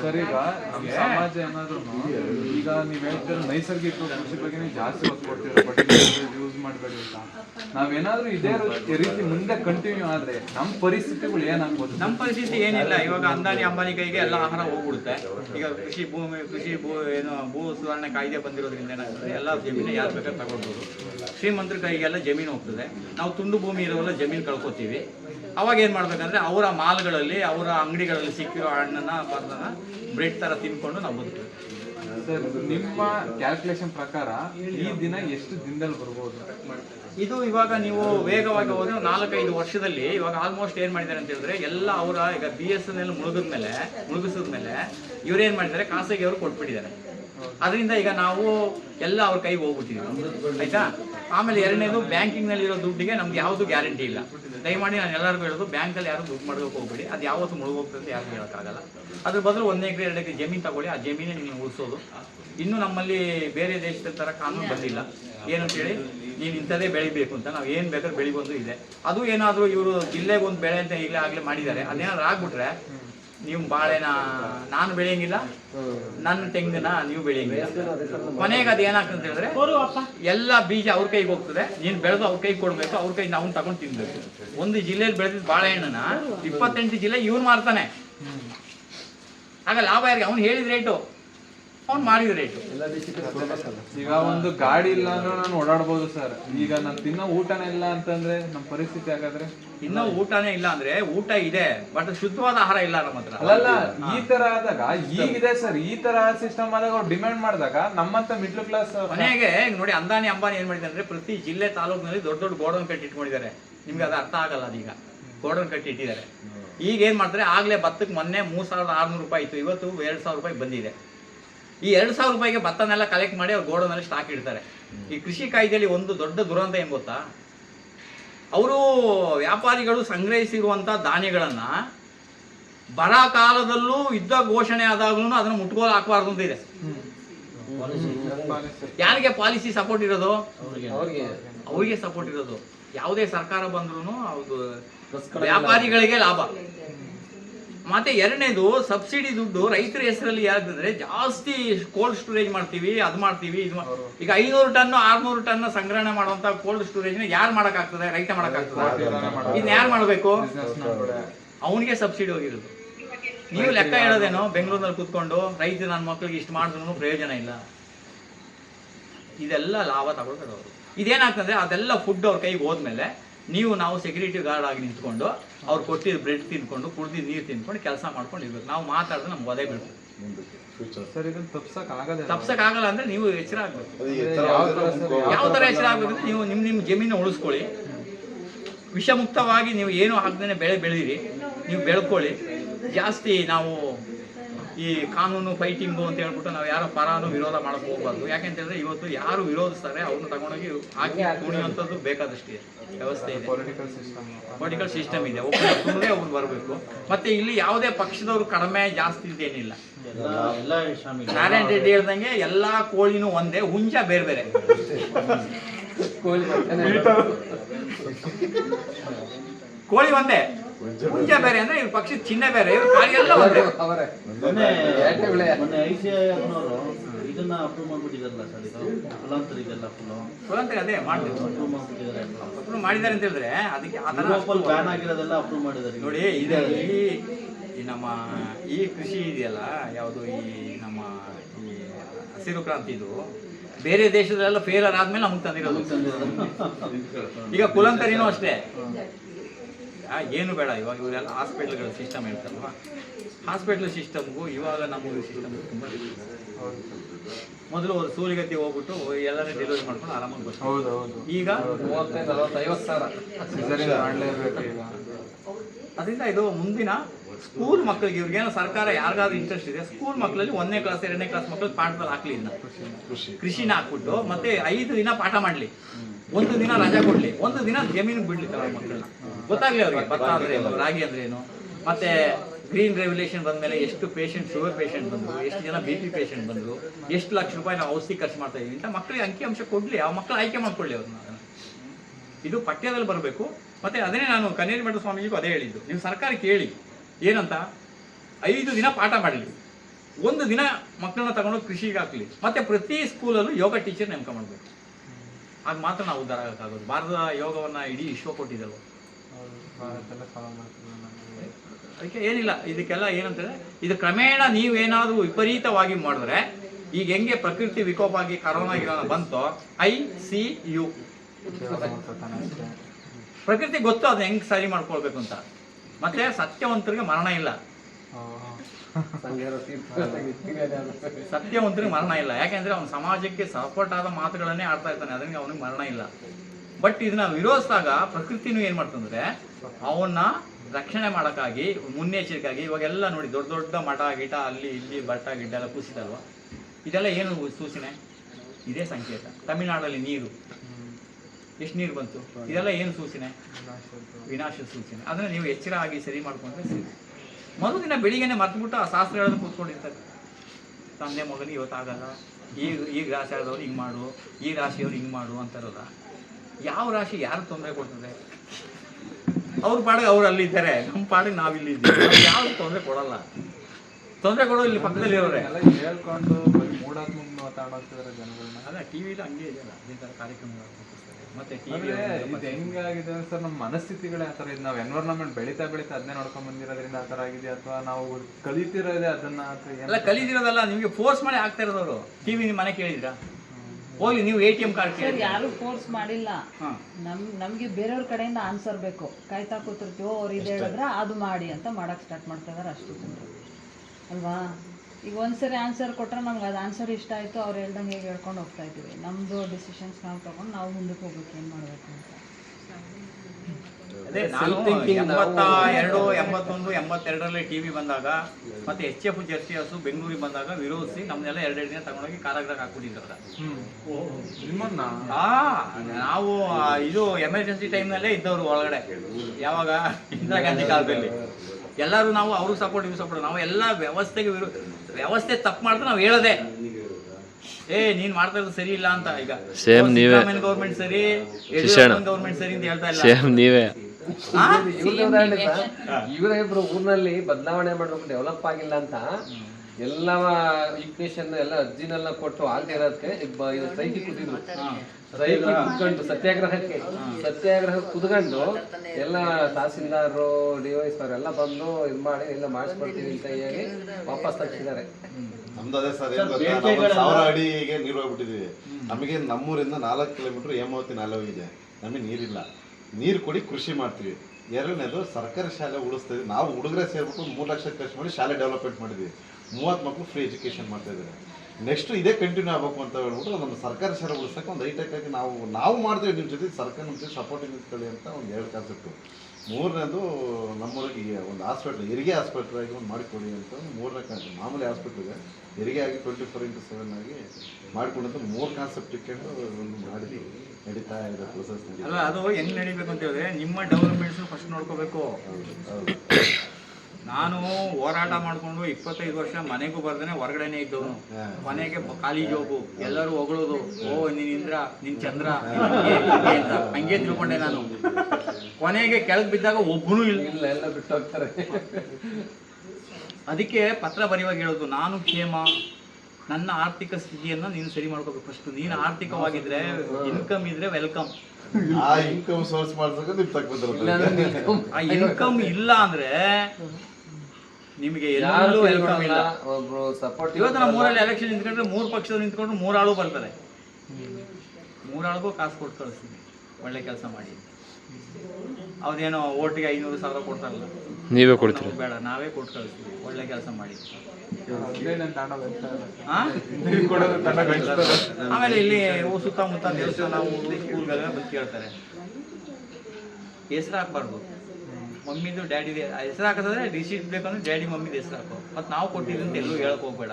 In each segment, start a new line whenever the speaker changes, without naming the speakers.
Sir ಈಗ ನಮ್ಮ ಸಮಾಜ ಏನಾದ್ರು ಈಗ ನೀವು ಹೇಳ್ತೀರ ನೈಸರ್ಗಿಕ ಕೃಷಿ ಬಗ್ಗೆ ಜಾಸ್ತಿ ಒತ್ತು ಕೊಡ್ತೀರ ಬಟ್ ಯೂಸ್ ಮಾಡಬೇಡಿ ಅಂತ. ನಾವೇನಾದ್ರೂ ಇದೇ ರೀತಿ ಮುಂದೆ ಕಂಟಿನ್ಯೂ ಆದ್ರೆ ನಮ್ಮ ಪರಿಸ್ಥಿತಿಗಳು ಏನಾಗ್ಬೋದು?
ನಮ್ಮ ಪರಿಸ್ಥಿತಿ ಏನಿಲ್ಲ. ಇವಾಗ ಅಂದಾನಿ ಅಂಬಾನಿ ಕೈಗೆ ಎಲ್ಲ ಆಹಾರ ಹೋಗ್ಬಿಡುತ್ತೆ. ಈಗ ಕೃಷಿ ಭೂಮಿ ಕೃಷಿ ಭೂ ಏನು ಭೂ ಸುಧಾರಣೆ ಕಾಯ್ದೆ ಬಂದಿರೋದ್ರಿಂದ ಏನಾಗ್ತದೆ ಎಲ್ಲ ಜಮೀನು ಯಾರು ಬೇಕಾದ್ರೆ ತಗೊಳ್ಬೋದು. ಶ್ರೀಮಂತರ ಕೈಗೆಲ್ಲ ಜಮೀನು ಹೋಗ್ತದೆ. ನಾವು ತುಂಡು ಭೂಮಿ ಇರೋವೆಲ್ಲ ಜಮೀನು ಕಳ್ಕೊತೀವಿ. ಅವಾಗ ಏನು ಮಾಡ್ಬೇಕಂದ್ರೆ ಅವರ ಮಾಲ್ಗಳಲ್ಲಿ ಅವರ ಅಂಗಡಿಗಳಲ್ಲಿ ಸಿಕ್ಕಿರೋ ಹಣ್ಣನ್ನ ಪರ್ದನ್ನ ಬ್ರೆಡ್ ತರ ತಿನ್ಕೊಂಡು ನಾವು ಬದುಕ್ತೀವಿ
ಸರ್ ನಿಮ್ಮ ಕ್ಯಾಲ್ಕುಲೇಷನ್ ಪ್ರಕಾರ ಈ ದಿನ ಎಷ್ಟು ದಿನದಲ್ಲಿ ಬರ್ಬೋದು?
ಇದು ಇವಾಗ ನೀವು ವೇಗವಾಗಿ ಹೋದ್ರೆ ನಾಲ್ಕೈದು ವರ್ಷದಲ್ಲಿ ಇವಾಗ ಆಲ್ಮೋಸ್ಟ್ ಏನ್ ಮಾಡಿದ್ದಾರೆ ಅಂತ ಹೇಳಿದ್ರೆ ಎಲ್ಲ ಅವರ ಈಗ ಬಿ ಎಸ್ ಎನ್ ಎಲ್ ಮುಳುಗಿದ ಮುಳುಗಿಸಿದ್ಮೇಲೆ ಇವ್ರೇನ್ ಮೇಲೆ ಇವ್ರು ಏನ್ ಮಾಡಿದ್ದಾರೆ ಖಾಸಗಿ ಅವರು ಕೊಟ್ಬಿಟ್ಟಿದ್ದಾರೆ. ಅದರಿಂದ ಈಗ ನಾವು ಎಲ್ಲ ಅವ್ರ ಕೈಗೆ ಹೋಗ್ಬಿಟ್ಟಿದ್ದೀವಿ. ಆಯ್ತಾ? ಆಮೇಲೆ ಎರಡನೇದು ಬ್ಯಾಂಕಿಂಗ್ನಲ್ಲಿ ಇರೋ ದುಡ್ಡಿಗೆ ನಮ್ಗೆ ಯಾವುದು ಗ್ಯಾರಂಟಿ ಇಲ್ಲ. ದಯಮಾಡಿ ನಾನು ಎಲ್ಲರಿಗೂ ಹೇಳೋದು, ಬ್ಯಾಂಕಲ್ಲಿ ಯಾರು ದುಡ್ಡು ಮಾಡೋಕೆ ಹೋಗ್ಬೇಡಿ. ಅದು ಯಾವತ್ತು ಮುಳುಗೋಗ್ತದೆ ಯಾರು ಹೇಳೋಕ್ಕಾಗಲ್ಲ. ಅದ್ರ ಬದಲು ಒಂದೇ ಎಕರೆ, ಎರಡು ಎಕರೆ ಜಮೀನು ತಗೊಳ್ಳಿ. ಆ ಜಮೀನೇ ನೀನು ಉಳಿಸೋದು. ಇನ್ನು ನಮ್ಮಲ್ಲಿ ಬೇರೆ ದೇಶದ ಥರ ಕಾನೂನು ಬಂದಿಲ್ಲ. ಏನಂತೇಳಿ, ನೀನು ಇಂಥದ್ದೇ ಬೆಳಿಬೇಕು ಅಂತ. ನಾವು ಏನು ಬೇಕಾದ್ರೆ ಬೆಳಿಬೋದು ಇದೆ. ಅದು ಏನಾದರೂ ಇವರು ಜಿಲ್ಲೆಗೆ ಒಂದು ಬೆಳೆ ಅಂತ ಈಗಲೇ ಆಗಲೇ ಮಾಡಿದ್ದಾರೆ. ಅದೇನಾದ್ರು ಆಗ್ಬಿಟ್ರೆ ನೀವು ಬಾಳೆನ ನಾನು ಬೆಳೆಯಂಗಿಲ್ಲ ನನ್ನ ತೆಂಗಿನ ನೀವು ಬೆಳೆಯಂಗಿಲ್ಲ. ಕೊನೆಗೆ ಅದು ಏನಾಗ್ತದೆ ಅಂತ ಹೇಳಿದ್ರೆ ಎಲ್ಲ ಬೀಜ ಅವ್ರ ಕೈಗೆ ಹೋಗ್ತದೆ ನೀನು ಬೆಳೆದು ಅವ್ರ ಕೈಗೆ ಕೊಡ್ಬೇಕು ಅವ್ರ ಕೈ ನಾವು ತಗೊಂಡು ತಿನ್ಬೇಕು. ಒಂದು ಜಿಲ್ಲೆಯಲ್ಲಿ ಬೆಳೆದಿದ್ದ ಬಾಳೆಹಣ್ಣನ ಇಪ್ಪತ್ತೆಂಟು ಜಿಲ್ಲೆ ಇವ್ನು ಮಾರ್ತಾನೆ. ಆಗ ಲಾಭ ಯಾರಿಗೆ? ಅವ್ನು ಹೇಳಿದ ರೇಟು ಅವ್ನು ಮಾಡಿದ ರೇಟು
ಈಗ ಒಂದು ಗಾಡಿ ಇಲ್ಲ ಅಂದ್ರೆ ನಾನು ಓಡಾಡ್ಬೋದು ಸರ್ ಈಗ ನಾನು ತಿನ್ನೋ ಊಟನೇ ಇಲ್ಲ ಅಂತಂದ್ರೆ ನಮ್ಮ ಪರಿಸ್ಥಿತಿ ಹಾಗಾದ್ರೆ?
ಇನ್ನೂ ಊಟನೇ ಇಲ್ಲ ಅಂದ್ರೆ ಊಟ ಇದೆ ಬಟ್ ಶುದ್ಧವಾದ ಆಹಾರ ಇಲ್ಲ ನಮ್ಮ ಹತ್ರ.
ಅಲ್ಲಲ್ಲ ಈ ತರ ಆದಾಗ ಈಗಿದೆ ಸರ್ ಈ ತರ ಸಿಸ್ಟಮ್ ಆದಾಗ ಅವ್ರು ಡಿಮ್ಯಾಂಡ್ ಮಾಡಿದಾಗ ನಮ್ಮಂತ ಮಿಡ್ಲ್ ಕ್ಲಾಸ್
ಮನೆಗೆ ಈಗ ನೋಡಿ ಅಂದಾನಿ ಅಂಬಾನಿ ಏನ್ ಮಾಡಿದೆ ಅಂದ್ರೆ ಪ್ರತಿ ಜಿಲ್ಲೆ ತಾಲೂಕಿನಲ್ಲಿ ದೊಡ್ಡ ದೊಡ್ಡ ಗೋಡೌನ್ ಕಟ್ಟಿ ಇಟ್ಕೊಂಡಿದ್ದಾರೆ. ನಿಮ್ಗೆ ಅದು ಅರ್ಥ ಆಗಲ್ಲ ಅದೀಗ. ಗೋಡೌನ್ ಕಟ್ಟಿ ಇಟ್ಟಿದ್ದಾರೆ. ಈಗ ಏನ್ ಮಾಡ್ತಾರೆ ಆಗ್ಲೇ ಭತ್ತಕ್ಕೆ ಮೊನ್ನೆ ಮೂರ್ ಸಾವಿರದ ಆರ್ನೂರು ರೂಪಾಯಿ ಇತ್ತು ಇವತ್ತು ಎರಡ್ ಸಾವಿರ ರೂಪಾಯಿ ಬಂದಿದೆ. ಈ ಎರಡ್ ಸಾವಿರ ರೂಪಾಯಿಗೆ ಭತ್ತನೆಲ್ಲ ಕಲೆಕ್ಟ್ ಮಾಡಿ ಅವ್ರು ಗೋಡನಲ್ಲಿ ಸ್ಟಾಕ್ ಇಡ್ತಾರೆ. ಈ ಕೃಷಿ ಕಾಯ್ದೆಯಲ್ಲಿ ಒಂದು ದೊಡ್ಡ ದುರಂತ ಏನು ಗೊತ್ತಾ? ಅವರು ವ್ಯಾಪಾರಿಗಳು ಸಂಗ್ರಹಿಸಿರುವಂಥ ಧಾನ್ಯಗಳನ್ನು ಬರ ಕಾಲದಲ್ಲೂ ಯುದ್ಧ ಘೋಷಣೆ ಆದಾಗ್ಲೂ ಅದನ್ನು ಮುಟ್ಗೋಲು ಹಾಕಬಾರ್ದು ಅಂತ ಇದೆ. ಯಾರಿಗೆ ಪಾಲಿಸಿ ಸಪೋರ್ಟ್ ಇರೋದು? ಅವರಿಗೆ ಸಪೋರ್ಟ್ ಇರೋದು. ಯಾವುದೇ ಸರ್ಕಾರ ಬಂದ್ರೂ ಅವ್ರದ್ದು ವ್ಯಾಪಾರಿಗಳಿಗೆ ಲಾಭ. ಮತ್ತೆ ಎರಡನೇದು ಸಬ್ಸಿಡಿ ದುಡ್ಡು ರೈತರ ಹೆಸರಲ್ಲಿ ಯಾಕಂದ್ರೆ ಜಾಸ್ತಿ ಕೋಲ್ಡ್ ಸ್ಟೋರೇಜ್ ಮಾಡ್ತೀವಿ ಅದು ಮಾಡ್ತೀವಿ ಇದು ಈಗ ಐನೂರು ಟನ್ ಆರ್ನೂರು ಟನ್ ಸಂಗ್ರಹಣೆ ಮಾಡುವಂತ ಕೋಲ್ಡ್ ಸ್ಟೋರೇಜ್ ಯಾರು ಮಾಡಕ್ಕಾಗ್ತದೆ? ರೈತ ಮಾಡಕ್ಕಾಗ್ತದೆ? ಇದನ್ನ ಯಾರು ಮಾಡಬೇಕು? ಅವನಿಗೆ ಸಬ್ಸಿಡಿ ಹೋಗಿರೋದು. ನೀವು ಲೆಕ್ಕ ಹೇಳೋದೇನು? ಬೆಂಗಳೂರಿನಲ್ಲಿ ಕೂತ್ಕೊಂಡು ರೈತ ನನ್ನ ಮಕ್ಕಳಿಗೆ ಇಷ್ಟು ಮಾಡಿದ್ರು ಪ್ರಯೋಜನ ಇಲ್ಲ. ಇದೆಲ್ಲ ಲಾಭ ತಗೊಳ್ತಾರೆ ಅವರು ಇದೇನಾಗ್ತದೆ? ಅದೆಲ್ಲ ಫುಡ್ ಅವ್ರ ಕೈಗೆ ಹೋದ್ಮೇಲೆ ನೀವು ನಾವು ಸೆಕ್ಯೂರಿಟಿ ಗಾರ್ಡ್ ಆಗಿ ನಿಂತ್ಕೊಂಡು ಅವ್ರು ಕೊಟ್ಟಿದ್ದು ಬ್ರೆಡ್ ತಿನ್ಕೊಂಡು ಕುಡ್ದಿದ್ದು ನೀರು ತಿನ್ಕೊಂಡು ಕೆಲಸ ಮಾಡ್ಕೊಂಡು ಇರ್ಬೇಕು. ನಾವು ಮಾತಾಡಿದ್ರೆ ನಮ್ಗೆ ಒದೆ ಬೀಳ್ಬೇಕು
ಸರ್ ಇದನ್ನ ತಪ್ಸಕ್ ಆಗಲ್ಲ
ತಪ್ಸಕ್ ಆಗಲ್ಲ ಅಂದ್ರೆ ನೀವು ಎಚ್ಚರ ಆಗ್ಬೇಕು.
ಯಾವ ತರ ಸರ್
ಯಾವ ತರ ಎಚ್ಚರ ಆಗ್ಬೇಕಂದ್ರೆ ನೀವು ನಿಮ್ಮ ನಿಮ್ಮ ಜಮೀನು ಉಳಿಸ್ಕೊಳ್ಳಿ. ವಿಷಮುಕ್ತವಾಗಿ ನೀವು ಏನು ಆಗ್ದೇನೆ ಬೆಳೆ ಬೆಳೀರಿ ನೀವು ಬೆಳ್ಕೊಳ್ಳಿ. ಜಾಸ್ತಿ ನಾವು ಈ ಕಾನೂನು ಫೈಟಿಂಗು ಅಂತ ಹೇಳ್ಬಿಟ್ಟು ನಾವು ಯಾರೋ ಪರಾನು ವಿರೋಧ ಮಾಡಕ್ ಹೋಗ್ಬಾರ್ದು. ಯಾಕೆಂತ ಹೇಳಿದ್ರೆ ಇವತ್ತು ಯಾರು ವಿರೋಧಿಸ್ತಾರೆ ಅವ್ರನ್ನ ತಗೊಂಡೋಗಿ ಹಾಕಿ ಕುಣಿಯುವಂಥದ್ದು ಬೇಕಾದಷ್ಟಿದೆ. ವ್ಯವಸ್ಥೆ ಇದೆ.
ಪೊಲಿಟಿಕಲ್ ಸಿಸ್ಟಮ್
ಪೊಲಿಟಿಕಲ್ ಸಿಸ್ಟಮ್ ಇದೆ. ಒಬ್ಬರು ಅವ್ರು ಬರಬೇಕು. ಮತ್ತೆ ಇಲ್ಲಿ ಯಾವುದೇ ಪಕ್ಷದವರು ಕಡಿಮೆ ಜಾಸ್ತಿ ಇದೇನಿಲ್ಲ ನಾರಾಯಣ ರೆಡ್ಡಿ ಹೇಳ್ದಂಗೆ ಎಲ್ಲಾ ಕೋಳಿನೂ ಒಂದೇ ಹುಂಜ ಬೇರೆ ಬೇರೆ. ಕೋಳಿ ಒಂದೇ. ಹುಂಜ ಬೇರೆ ಅಂದ್ರೆ ಇವ್ರ ಪಕ್ಷದ ಚಿಹ್ನೆ ಬೇರೆ ಇವ್ರ ಕಾಳಿ ಎಲ್ಲ ಒಂದೇ.
ಮೊನ್ನೆ ಮೊನ್ನೆ ಐ ಸಿ ಐ ಅವರು ಇದನ್ನ ಅಪ್ರೂವ್ ಮಾಡ್ಬಿಟ್ಟಿದಾರಲ್ಲ ಸರ್ ಇದು? ಫುಲ್ಲು
ಕುಲಂತರಿ ಅದೇ ಮಾಡ್ತೀವಿ
ಅಪ್ರೂವ್ ಮಾಡ್ಬಿಟ್ಟಿದ್ದಾರೆ
ಅಪ್ರೂವ್ ಮಾಡಿದ್ದಾರೆ ಅಂತ ಹೇಳಿದ್ರೆ ಅದಕ್ಕೆ ಆ ಥರ
ಯುರೋಪಲ್ಲಿ ಬ್ಯಾನ್ ಆಗಿರೋದೆಲ್ಲ ಅಪ್ರೂವ್ ಮಾಡಿದ್ದಾರೆ.
ನೋಡಿ ಇದೆ ಈ ನಮ್ಮ ಈ ಕೃಷಿ ಇದೆಯಲ್ಲ ಯಾವುದು ಈ ನಮ್ಮ ಈ ಹಸಿರು ಕ್ರಾಂತಿದು ಬೇರೆ ದೇಶದಲ್ಲೆಲ್ಲ ಫೇಲರ್ ಆದ್ಮೇಲೆ ನಮಗೆ ತಂದಿರೋದು. ಈಗ ಕುಲಂತರಿನೂ ಅಷ್ಟೇ. ಏನು ಬೇಡ ಇವಾಗ ಇವರೆಲ್ಲ ಹಾಸ್ಪಿಟ್ಲ್ಗಳ ಸಿಸ್ಟಮ್ ಹೇಳ್ತಾರಲ್ವ ಹಾಸ್ಪಿಟ್ಲ್ ಸಿಸ್ಟಮ್ಗೂ ಇವಾಗ ನಮ್ಮ ಸಿಸ್ಟಮ್ಗೂ ತುಂಬ ಮೊದಲು ಒಂದು ಸೂಲಿಗತಿ ಹೋಗ್ಬಿಟ್ಟು ಎಲ್ಲರೂ ಡೆಲಿವರಿ ಮಾಡ್ಕೊಂಡು ಆರಾಮಾಗಿ ಬರ್ತಾರೆ ಈಗ
ಸಿಸರಿನ್ ಮಾಡ್ಲೇಬೇಕು ಈಗ.
ಅದರಿಂದ ಇದು ಮುಂದಿನ ಸ್ಕೂಲ್ ಮಕ್ಕಳಿಗೆ ಇವ್ರಿಗೇನೋ ಸರ್ಕಾರ ಯಾರಿಗಾದ್ರೂ ಇಂಟ್ರೆಸ್ಟ್ ಇದೆ ಸ್ಕೂಲ್ ಮಕ್ಕಳಲ್ಲಿ ಒಂದನೇ ಕ್ಲಾಸ್ ಎರಡನೇ ಕ್ಲಾಸ್ ಮಕ್ಕಳು ಪಾಠದಲ್ಲಿ ಹಾಕ್ಲಿ ಇನ್ನ. ಕೃಷಿನ ಹಾಕ್ಬಿಟ್ಟು ಮತ್ತೆ ಐದು ದಿನ ಪಾಠ ಮಾಡಲಿ. ಒಂದು ದಿನ ರಜಾ ಕೊಡ್ಲಿ. ಒಂದು ದಿನ ಜಮೀನು ಬಿಡ್ಲಿ ಮಕ್ಕಳನ್ನ. ಗೊತ್ತಾಗ್ಲಿ ಅವ್ರಿಗೆ, ಭತ್ತ ಅಂದ್ರೆ ಏನು, ರಾಗಿ ಅಂದ್ರೆ ಏನು? ಮತ್ತೆ ಗ್ರೀನ್ ರೆವಲ್ಯೂಷನ್ ಬಂದ ಮೇಲೆ ಎಷ್ಟು ಪೇಷಂಟ್ ಶುಗರ್ ಪೇಷಂಟ್ ಬಂದ್ರು, ಎಷ್ಟು ಜನ ಬಿ ಪಿ ಪೇಷಂಟ್ ಬಂದ್ರು, ಎಷ್ಟು ಲಕ್ಷ ರೂಪಾಯಿ ನಾವು ಔಷಧಿ ಖರ್ಚು ಮಾಡ್ತಾ ಇದೀವಿ ಅಂತ ಮಕ್ಕಳಿಗೆ ಅಂಕಿಅಂಶ ಕೊಡ್ಲಿ, ಆ ಮಕ್ಕಳು ಆಯ್ಕೆ ಮಾಡ್ಕೊಳ್ಳಿ ಅವ್ರನ್ನ ಇದು ಪಠ್ಯದಲ್ಲಿ ಬರಬೇಕು. ಮತ್ತೆ ಅದನ್ನೇ ನಾನು ಕನ್ನೇರಿ ಮಠ ಸ್ವಾಮೀಜಿಗೂ ಅದೇ ಹೇಳಿದ್ದು. ನೀವು ಸರ್ಕಾರ ಕೇಳಿ. ಏನಂತ? ಐದು ದಿನ ಪಾಠ ಮಾಡಲಿ. ಒಂದು ದಿನ ಮಕ್ಕಳನ್ನ ತಗೊಂಡು ಕೃಷಿಗೆ ಹಾಕ್ಲಿ. ಮತ್ತೆ ಪ್ರತಿ ಸ್ಕೂಲಲ್ಲೂ ಯೋಗ ಟೀಚರ್ ನೇಮಕ ಮಾಡಬೇಕು. ಆಗ ಮಾತ್ರ ನಾವು ಉದ್ಧಾರ ಆಗೋಕ್ಕಾಗೋದು. ಭಾರತದ ಯೋಗವನ್ನ ಇಡೀ ವಿಶ್ವ ಕೊಟ್ಟಿದ್ದಲ್ವ ಅದಕ್ಕೆ ಏನಿಲ್ಲ, ಇದಕ್ಕೆಲ್ಲ ಏನಂತಂದ್ರೆ, ಇದು ಕ್ರಮೇಣ ನೀವೇನಾದ್ರೂ ವಿಪರೀತವಾಗಿ ಮಾಡಿದ್ರೆ, ಈಗ ಹೆಂಗೆ ಪ್ರಕೃತಿ ವಿಕೋಪ ಆಗಿ ಕರೋನಾ ಗಿರೋನ ಬಂತೋ, ಐ ಸಿ ಯು. ಪ್ರಕೃತಿ ಗೊತ್ತು ಅದು ಹೆಂಗ್ ಸರಿ ಮಾಡ್ಕೊಳ್ಬೇಕು ಅಂತ. ಮತ್ತೆ ಸತ್ಯವಂತರಿಗೆ ಮರಣ ಇಲ್ಲ. ಸತ್ಯವಂತರಿಗೆ ಮರಣ ಇಲ್ಲ. ಯಾಕೆಂದ್ರೆ ಅವನ ಸಮಾಜಕ್ಕೆ ಸಪೋರ್ಟ್ ಆದ ಮಾತುಗಳನ್ನೇ ಆಡ್ತಾ ಇರ್ತಾನೆ, ಅದ್ರಿಂದ ಅವನಿಗೆ ಮರಣ ಇಲ್ಲ. ಬಟ್ ಇದನ್ನ ವಿರೋಧಿಸಿದಾಗ ಪ್ರಕೃತಿನೂ ಏನ್ ಮಾಡ್ತಂದ್ರೆ ಅವನ್ನ ರಕ್ಷಣೆ ಮಾಡೋಕ್ಕಾಗಿ, ಮುನ್ನೆಚ್ಚರಿಕೆಯಾಗಿ ಇವಾಗೆಲ್ಲ ನೋಡಿ ದೊಡ್ಡ ದೊಡ್ಡ ಮಠ, ಗಿಟ, ಅಲ್ಲಿ, ಇಲ್ಲಿ, ಬಟ್ಟ, ಗಿಡ್ಡ ಎಲ್ಲ ಕುಸಿದಲ್ವ ಇದೆಲ್ಲ ಏನು ಸೂಚನೆ? ಇದೇ ಸಂಕೇತ. ತಮಿಳ್ನಾಡಲ್ಲಿ ನೀರು. ಎಷ್ಟು ನೀರು ಬಂತು? ಇದೆಲ್ಲ ಏನು ಸೂಚನೆ? ವಿನಾಶ ಸೂಚನೆ. ಅದನ್ನ ನೀವು ಎಚ್ಚರ ಆಗಿ ಸರಿ ಮಾಡ್ಕೊಂಡ್ರೆ ಸರಿ. ಮರುದಿನ ಬೆಳಿಗ್ಗೆನೆ ಮರ್ತ್ಬಿಟ್ಟು ಆ ಶಾಸ್ತ್ರ ಹೇಳೋದು ಕೂತ್ಕೊಂಡಿರ್ತಾರೆ. ತಂದೆ ಮಗನಿಗೆ ಇವತ್ತಾಗಲ್ಲ. ಈಗ ಈಗ ರಾಶಿ ಆದವ್ರು ಹಿಂಗೆ ಮಾಡು, ಈ ರಾಶಿಯವ್ರು ಹಿಂಗೆ ಮಾಡು ಅಂತಾರಲ್ಲ. ಯಾವ ರಾಶಿ ಯಾರು ತೊಂದರೆ ಕೊಡ್ತದೆ? ಅವ್ರ ಪಾಡಿಗೆ ಅವ್ರು ಅಲ್ಲಿದ್ದಾರೆ. ನಮ್ಮ ಪಾಡಿಗೆ ನಾವಿಲ್ಲಿ ಇದ್ದೀವಿ ನಾವು ಯಾವ್ದು ತೊಂದರೆ ಕೊಡಲ್ಲ. ತೊಂದರೆ ಕೊಡೋ ಇಲ್ಲಿ ಪಕ್ಕದಲ್ಲಿ ಇರೋರೆ.
ಎಲ್ಲ ಹೇಳ್ಕೊಂಡು
ಅಲ್ಲ ಟಿವಿಲಿ ಹಂಗೆ ಇದೆಯಲ್ಲ ಅದೇ ಥರ ಕಾರ್ಯಕ್ರಮಗಳು. ಮತ್ತೆ
ಇದು
ಟಿವಿ
ಹೆಂಗಾಗಿದೆ ಸರ್ ನಮ್ಮ ಮನಸ್ಥಿತಿಗಳೇ ಆತರ ಇದೆ. ನಾವು ಎನ್ವೈರನ್ಮೆಂಟ್ ಬೆಳೀತಾ ಬೆಳೀತಾ ಅದನ್ನೇ ನೋಡ್ಕೊಂಡ್ ಬಂದಿರೋದ್ರಿಂದ ಆತರ ಆಗಿದೆ ಅಥವಾ ನಾವು ಕಲಿತಿರೋದೇ ಅದನ್ನ
ಅಲ್ಲ ಕಲಿದಿರೋದಲ್ಲ ನಿಮಗೆ ಫೋರ್ಸ್ ಮಾಡಿ ಆಗ್ತಾ ಇರೋದವರು. ಟಿವಿ ನಿಮ್ಮ ಮನೆ ಕೇಳಿದ್ರಾ? ಹೋಗ್ಲಿ ನೀವು A T M card
sir ಯಾರು ಫೋರ್ಸ್ ಮಾಡಿಲ್ಲ. ನಮ್ ನಮ್ಗೆ ಬೇರೆಯವ್ರ ಕಡೆಯಿಂದ ಆನ್ಸರ್ ಬೇಕು. ಕಾಯ್ತಾ ಕೂತಿರ್ತೀವೋ ಅವ್ರು ಇದು ಹೇಳಿದ್ರೆ ಅದು ಮಾಡಿ ಅಂತ ಮಾಡಕ್ ಸ್ಟಾರ್ಟ್ ಮಾಡ್ತಾ ಇದಾರೆ ಅಷ್ಟು ಜನರು ಅಲ್ವಾ? ಈಗ ಒಂದ್ಸರಿ ಆನ್ಸರ್ ಕೊಟ್ರೆ ನಮ್ಗೆ ಅದು ಆನ್ಸರ್ ಇಷ್ಟ ಆಯ್ತು ಅವ್ರು ಹೇಳ್ದಂಗೆ ಹೇಗೆ ಹೇಳ್ಕೊಂಡು ಹೋಗ್ತಾ ಇದ್ದೀವಿ. ನಮ್ದು ಡಿಸಿಷನ್ಸ್ ನಾವು ತಗೊಂಡು ನಾವು ಮುಂದಕ್ಕೆ ಹೋಗ್ಬೇಕು ಏನು ಮಾಡ್ಬೇಕು ಅಂತ.
ಎಂಬತ್ತ ಎರಡು ಎಂಬತ್ತೊಂದು ಎಂಬತ್ತೆರಡರಲ್ಲಿ ಟಿವಿ ಬಂದಾಗ ಮತ್ತೆ ಎಚ್ ಎಫ್ ಜರ್ಸಿ ಹಸು ಬೆಂಗಳೂರಿಗೆ ಬಂದಾಗ ವಿರೋಧಿಸಿ ನಮ್ಮನ್ನೆಲ್ಲ ಎರಡೆರಡು ದಿನ ತಗೊಂಡೋಗಿ ಕಾರಾಗೃಹ ಹಾಕ್ಬಿಟ್ಟಿದ್ರಲ್ಲ
ಹ್ಮ್ ನಿಮ್ಮನ್ನ?
ಆ ನಾವು ಇದು ಎಮರ್ಜೆನ್ಸಿ ಟೈಮ್ನಲ್ಲೇ ಇದ್ದವರು ಒಳಗಡೆ. ಯಾವಾಗ? ಇಂದಿರಾ ಗಾಂಧಿ ಕಾಲದಲ್ಲಿ. ಎಲ್ಲರೂ ನಾವು ಅವ್ರಿಗೆ ಸಪೋರ್ಟ್ ಇವ್ರು ಸಪೋರ್ಟ್ ನಾವು ಎಲ್ಲ ವ್ಯವಸ್ಥೆಗೆ ವಿರೋ ವ್ಯವಸ್ಥೆ ತಪ್ಪು ಮಾಡಿದ್ರೆ ನಾವು ಹೇಳದೆ. ಏ ನೀನ್ ಮಾಡ್ತಾ ಇರೋದು ಸರಿ ಇಲ್ಲ ಅಂತ ಈಗ.
ಸೇಮ್ ನೀವೇ.
ಗೌರ್ಮೆಂಟ್ ಸರಿ. ಗೌರ್ಮೆಂಟ್ ಸರಿ ಅಂತ ಹೇಳ್ತಾ ಇಲ್ಲ.
ಸೇಮ್ ನೀವೇ.
ಆ?
ಇವ್ರದೇ ಉದಾಹರಣೆ ಇವರೇ ಇಬ್ರು ಊರಿನಲ್ಲಿ ಬದಲಾವಣೆ ಮಾಡ್ಬೇಕು ಡೆವಲಪ್ ಆಗಿಲ್ಲ ಅಂತ ಎಲ್ಲ ಇಗ್ನಿಷನ್ ಎಲ್ಲ ಅರ್ಜಿನೆಲ್ಲ ಕೊಟ್ಟು ಆಗದೆ ಇರೋದಕ್ಕೆ ಸೈಕಿ ಕುದಿದ್ರು. ಸೈಕಿ ಕುತ್ಕೊಂಡು ಸತ್ಯಾಗ್ರಹಕ್ಕೆ. ಸತ್ಯಾಗ್ರಹ ಕುದ್ಕೊಂಡು ಎಲ್ಲ ತಹಸೀಲ್ದಾರರು ಡಿ ವೈಸ್ ಅವರೆಲ್ಲ ಬಂದು ಇದು ಮಾಡಿ ಎಲ್ಲ ಮಾಡಿಸ್ಕೊಡ್ತೀವಿ ಅಂತ ಹೇಳಿ ವಾಪಸ್ ತಗ್ಸಿದ್ದಾರೆ
ನಮ್ದು ಅದೇ ಸರ್ ಸಾವಿರ ಅಡಿಗೆ ನೀರು ಹೋಗ್ಬಿಟ್ಟಿದೀವಿ ನಮಗೆ ನಮ್ಮೂರಿಂದ ನಾಲ್ಕು ಕಿಲೋಮೀಟರ್ ಹೇಮಾವತಿ ನಾಲೆ ಇದೆ. ನಮಗೆ ನೀರಿಲ್ಲ. ನೀರು ಕೊಡಿ ಕೃಷಿ ಮಾಡ್ತೀವಿ. ಎರಡನೇದು ಸರ್ಕಾರಿ ಶಾಲೆ ಉಳಿಸ್ತೀವಿ ನಾವು ಹುಡುಗರೇ ಸೇರ್ಬಿಟ್ಟು ಮೂರು ಲಕ್ಷ ಖರ್ಚು ಮಾಡಿ ಶಾಲೆ ಡೆವಲಪ್ಮೆಂಟ್ ಮಾಡಿದ್ವಿ. ಮೂವತ್ತು ಮಕ್ಕಳು ಫ್ರೀ ಎಜುಕೇಷನ್ ಮಾಡ್ತಾ ಇದ್ದಾರೆ. ನೆಕ್ಸ್ಟ್ ಇದೇ ಕಂಟಿನ್ಯೂ ಆಗಬೇಕು ಅಂತ ಹೇಳ್ಬಿಟ್ಟು ನಮ್ಮ ಸರ್ಕಾರಿ ಶಾಲೆ ಉಳಿಸೋಕೆ ಒಂದು ಹೈಟೆಕ್ ಆಗಿ ನಾವು ನಾವು ಮಾಡ್ತೀವಿ ನಿಮ್ಮ ಜೊತೆ, ಸರ್ಕಾರ ನಮ್ಮ ಜೊತೆ ಸಪೋರ್ಟಿಂಗ್ ನಿಂತ್ಕೊಳ್ಳಿ ಅಂತ ಒಂದು ಎರಡು ಕಾನ್ಸೆಪ್ಟು ಮೂರನೇದು ನಮ್ಮೂರಿಗೆ ಒಂದು ಹಾಸ್ಪಿಟ್ಲ್ ಹೆರಿಗೆ ಹಾಸ್ಪಿಟ್ಲ್ ಆಗಿ ಒಂದು ಮಾಡಿಕೊಡಿ ಅಂತ ಮೂರನೇ ಕಾನ್ಸೆಪ್ಟ್ ಮಾಮೂಲಿ ಹಾಸ್ಪಿಟ್ಲ್ ಇದೆ. ಹೆರಿಗೆ ಆಗಿ ಟ್ವೆಂಟಿ ಫೋರ್ ಇಂಟು ಸೆವೆನ್ ಆಗಿ ಮಾಡಿಕೊಂಡಂತ ಮೂರು ಕಾನ್ಸೆಪ್ಟ್ ಇಟ್ಕೊಂಡು ಒಂದು ಮಾಡಿದ್ವಿ. ನಡೀತಾ ಇದೆ ಪ್ರೊಸೆಸ್ ನಡೀತಾ
ಅಲ್ಲ ಅದು ಹೆಂಗ್ ನಡಿಬೇಕು ಅಂತ ಹೇಳಿದ್ರೆ ನಿಮ್ಮ ಡೆವಲಪ್ಮೆಂಟ್ಸ್ ಫಸ್ಟ್ ನೋಡ್ಕೋಬೇಕು. ನಾನು ಹೋರಾಟ ಮಾಡ್ಕೊಂಡು ಇಪ್ಪತ್ತೈದು ವರ್ಷ ಮನೆಗೂ ಬರ್ದೇನೆ ಹೊರಗಡೆನೆ ಇದ್ದವನು. ಮನೆಗೆ ಖಾಲಿ ಜೋಬು. ಎಲ್ಲರೂ ಹೊಗಳೋದು. ಓ ನೀನ್ ಇಂದ್ರ ನಿನ್ ಚಂದ್ರ ಹಂಗೆ, ತಿಳ್ಕೊಂಡೆ ನಾನು. ಕೊನೆಗೆ ಕೆಳಗೆ ಬಿದ್ದಾಗ ಒಬ್ಬನು ಇಲ್ಲ.
ಇಲ್ಲ ಎಲ್ಲ ಬಿಟ್ಟು ಹೋಗ್ತಾರೆ
ಅದಕ್ಕೆ ಪತ್ರ ಬರೆಯುವಾಗ ಹೇಳೋದು ನಾನು ಕ್ಷೇಮ ನನ್ನ ಆರ್ಥಿಕ ಸ್ಥಿತಿಯನ್ನ ನೀನು ಸರಿ ಮಾಡ್ಕೋಬೇಕು ಫಸ್ಟ್ ನೀನು ಆರ್ಥಿಕವಾಗಿದ್ರೆ ಇನ್ಕಮ್ ಇದ್ರೆ ವೆಲ್ಕಮ್
ಆ ಇನ್ಕಮ್ ಸೋರ್ಸ್ ಮಾಡ್ಸಕ್ಕೆ ನಿಮ್ ತಕ್ಕ
ಆ ಇನ್ಕಮ್ ಇಲ್ಲ ಅಂದ್ರೆ ನಿಮಗೆ
ಯಾರು
ಎಲ್ಲೂ ವೆಲ್ಕಮ್ ಇಲ್ಲ.
ಒಬ್ರು ಸಪೋರ್ಟ್
ಇವತ್ತು ನಮ್ಮ ಮೂರಲ್ಲಿ ಎಲೆಕ್ಷನ್ ನಿಂತ್ಕೊಂಡ್ರೆ ಮೂರು ಪಕ್ಷದವ್ರು ನಿಂತ್ಕೊಂಡು ಮೂರಾಳು ಬರ್ತಾರೆ ಮೂರಾಳಿಗೂ ಕಾಸು ಕೊಟ್ಟು ಕಳಿಸ್ತೀನಿ. ಒಳ್ಳೆ ಕೆಲಸ ಮಾಡಿ. ಅವ್ರೇನೋ ಓಟಿಗೆ ಐನೂರು ಸಾವಿರ ಕೊಡ್ತಾರಲ್ಲ.
ನೀವೇ ಕೊಡ್ತೀರಾ?
ಬೇಡ ನಾವೇ ಕೊಟ್ಟು ಕಳಿಸ್ತೀವಿ. ಒಳ್ಳೆ ಕೆಲಸ ಮಾಡಿ. ಆ? ಆಮೇಲೆ ಇಲ್ಲಿ ಊ- ಸುತ್ತಮುತ್ತ ದೇವಸ್ಥಾನ ಊರು ಸ್ಕೂಲ್ಗಳೆಲ್ಲ ಬಂದು ಕೇಳ್ತಾರೆ. ಹೆಸರು ಹಾಕ್ಬಾರ್ದು. ಮಮ್ಮಿದು ಡ್ಯಾಡಿ ಹೆಸರು ಹಾಕೋದ್ರೆ ರಿಸೀಟ್ ಬೇಕಂದ್ರೆ ಡ್ಯಾಡಿ ಮಮ್ಮಿದು ಹೆಸರು ಹಾಕೋ. ಮತ್ತು ನಾವು ಕೊಟ್ಟಿದ್ದಂತ ಎಲ್ಲೂ ಹೇಳಕ್ ಹೋಗ್ಬೇಡ.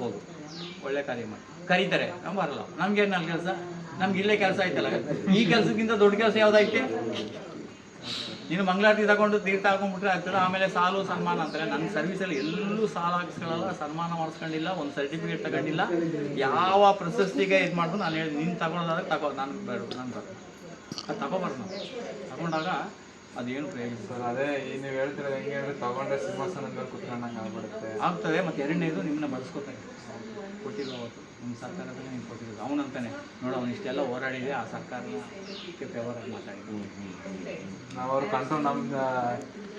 ಹೋಗು. ಒಳ್ಳೆ ಕಾರ್ಯ ಮಾಡಿ. ಕರೀತಾರೆ ನಾವು ಬರಲ್ಲ. ನಮ್ಗೆ ಏನು ಕೆಲಸ? ನಮ್ಗೆ ಇಲ್ಲೇ ಕೆಲಸ ಆಯ್ತಲ್ಲ. ಈ ಕೆಲಸಕ್ಕಿಂತ ದೊಡ್ಡ ಕೆಲಸ ಯಾವ್ದೈತೆ ನೀನು ಮಂಗಳಾರತಿ ತಗೊಂಡು ತೀರ್ಥ ಹಾಕೊಂಡ್ಬಿಟ್ರೆ ಆಗ್ತದೆ. ಆಮೇಲೆ ಸಾಲು ಸನ್ಮಾನ ಅಂತಾರೆ ನನ್ನ ಸರ್ವಿಸಲ್ಲಿ ಎಲ್ಲೂ ಸಾಲ ಹಾಕಿಸ್ಕೊಳ್ಳಲ್ಲ ಸನ್ಮಾನ ಮಾಡಿಸ್ಕೊಂಡಿಲ್ಲ ಒಂದು ಸರ್ಟಿಫಿಕೇಟ್ ತಗೊಂಡಿಲ್ಲ. ಯಾವ ಪ್ರಶಸ್ತಿಗೆ ಇದು ಮಾಡ್ಬೋದು ನಾನು ಹೇಳಿ ನೀನು ತಗೊಳ್ಳೋದಾದ್ರೆ ತಗೋ ನಾನು ಬೇಡ ನಾನು ಬೇಡ ಅದು ತಗೋಬಾರ್ದು ನಾವು ತಗೊಂಡಾಗ ಅದೇನು ಪ್ರಯೋಜನ?
ಸರ್ ಅದೇ ನೀವು ಹೇಳ್ತಿರೋದು ಹೆಂಗೆ ಅಂದ್ರೆ ತಗೊಂಡ್ರೆ ಸಿಂಹಾಸನ ಮೇಲೆ ಕುತ್ಕೊಂಡಂಗೆ ಆಗ್ಬಿಡುತ್ತೆ.
ಆಗ್ತದೆ ಮತ್ತು ಎರಡನೇದು ನಿಮ್ಮನ್ನ ಬಳಸ್ಕೊತಾರೆ ಕೊಟ್ಟಿಲ್ಲ ಅವತ್ತು ನಿಮ್ಮ ಸರ್ಕಾರದಲ್ಲಿ ನೀವು ಕೊಟ್ಟಿರೋದು ಅವನಂತಾನೆ ನೋಡು ಅವನು ಇಷ್ಟೆಲ್ಲ ಹೋರಾಡಿದೆ ಆ ಸರ್ಕಾರಕ್ಕೆ ಫೇವರಾಗಿ ಮಾತಾಡಿದ್ದು.
ನಾವು ಅವ್ರ ಕಂಟ್ರೋಲ್ ನಮ್ಮ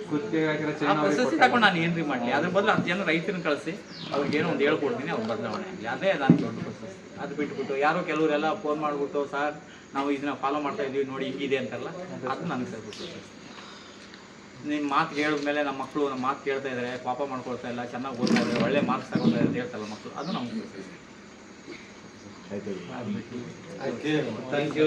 ಕುತ್ತಿಗೆ ಹಾಕಿರೋ
ಆ
ಚೈನ್ ಅವ್ರಿಗೆ
ಪ್ರಶಸ್ತಿ ತಗೊಂಡು ನಾನು ಏನ್ರಿ ಮಾಡಲಿ? ಅದ್ರ ಬದಲು ಹತ್ತು ಜನ ರೈತರನ್ನ ಕಳಿಸಿ ಅವ್ರಿಗೆ ಏನೋ ಒಂದು ಹೇಳ್ಕೊಡ್ತೀನಿ ಅವ್ರು ಬದಲಾವಣೆ ಆಗಲಿ. ಅದೇ ನಾನು ದೊಡ್ಡ ಪ್ರಶಸ್ತಿ ಅದು ಬಿಟ್ಬಿಟ್ಟು ಯಾರೋ ಕೆಲವರೆಲ್ಲ ಫೋನ್ ಮಾಡಿಬಿಟ್ಟು ಸರ್ ನಾವು ಇದನ್ನ ಫಾಲೋ ಮಾಡ್ತಾ ಇದೀವಿ ನೋಡಿ ಹಿಂಗಿದೆ ಅಂತಾರಲ್ಲ ಅದು ನನಗೆ ಸರ್ ಪ್ರಶಸ್ತಿ ನಿಮ್ಮ ಮಾತು ಹೇಳಿದ್ಮೇಲೆ ನಮ್ಮ ಮಕ್ಕಳು ನಮ್ಮ ಮಾತು ಕೇಳ್ತಾ ಇದ್ದಾರೆ ಪಾಪ ಮಾಡ್ಕೊಳ್ತಾ ಇಲ್ಲ ಚೆನ್ನಾಗಿ ಓದ್ತಾ ಇದ್ದಾರೆ ಒಳ್ಳೆ ಮಾರ್ಕ್ಸ್ ತಗೊಳ್ತಾ ಇದ್ದಾರೆ ಅಂತ ಹೇಳ್ತಲ್ಲ ಮಕ್ಕಳು ಅದು ನಮ್ಗೆ ಪ್ರಶಸ್ತಿ
ಆಯ್ತು